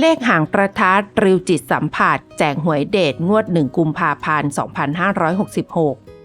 เลขหางประทัดริวจิตสัมผัส แจกหวยเดทงวด 1 กุมภาพันธ์ 2566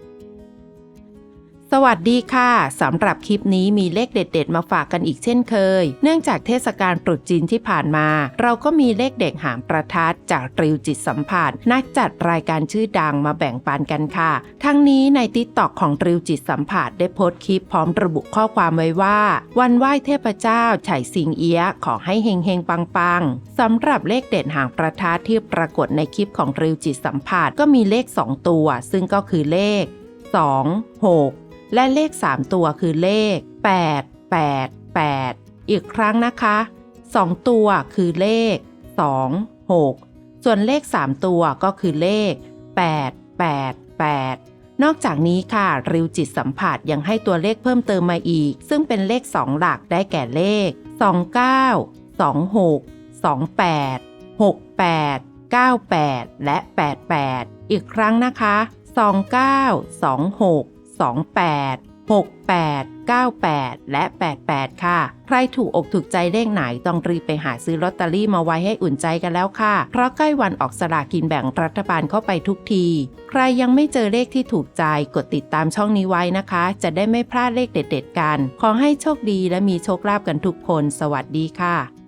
สวัสดีค่ะสำหรับคลิปนี้มีเลขเด็ด ๆ มาฝากกันอีกเช่นเคย เนื่องจากเทศกาลตรุษจีนที่ผ่านมา เราก็มีเลขเด็กหางประทัดจากริวจิตสัมผัสนักจัดรายการชื่อดังมาแบ่งปันกันค่ะ ทั้งนี้ในติ๊กตอกของริวจิตสัมผัสได้โพสต์คลิปพร้อมระบุข้อความไว้ว่า วันไหว้เทพเจ้าไฉสิงเอียะขอให้เฮงเฮงปังปังสำหรับเลขเด็ดหางประทัดที่ปรากฏในคลิปของริวจิตสัมผัสก็มีเลข 2 ตัว ซึ่งก็คือเลข 2 6 และเลข 3 ตัวคือเลข 8 8 8 อีกครั้งนะคะ 2 ตัวคือเลข 2 6 ส่วนเลข 3 ตัวก็คือเลข 8 8 8 นอกจากนี้ค่ะ ริวจิตสัมผัสยังให้ตัวเลขเพิ่มเติมมาอีก ซึ่งเป็นเลข 2 หลักได้แก่เลข 29 26 28 68 98 และ 88 อีกครั้งนะคะ 29 26 28 68 98 และ 88 ค่ะ ใครถูกอกถูกใจเลขไหนต้องรีบไปหาซื้อลอตเตอรี่มาไว้ให้อุ่นใจกันแล้วค่ะ เพราะใกล้วันออกสลากินแบ่งรัฐบาลเข้าไปทุกที ใครยังไม่เจอเลขที่ถูกใจกดติดตามช่องนี้ไว้นะคะ จะได้ไม่พลาดเลขเด็ด ๆ กัน ขอให้โชคดีและมีโชคลาภกันทุกคน สวัสดีค่ะ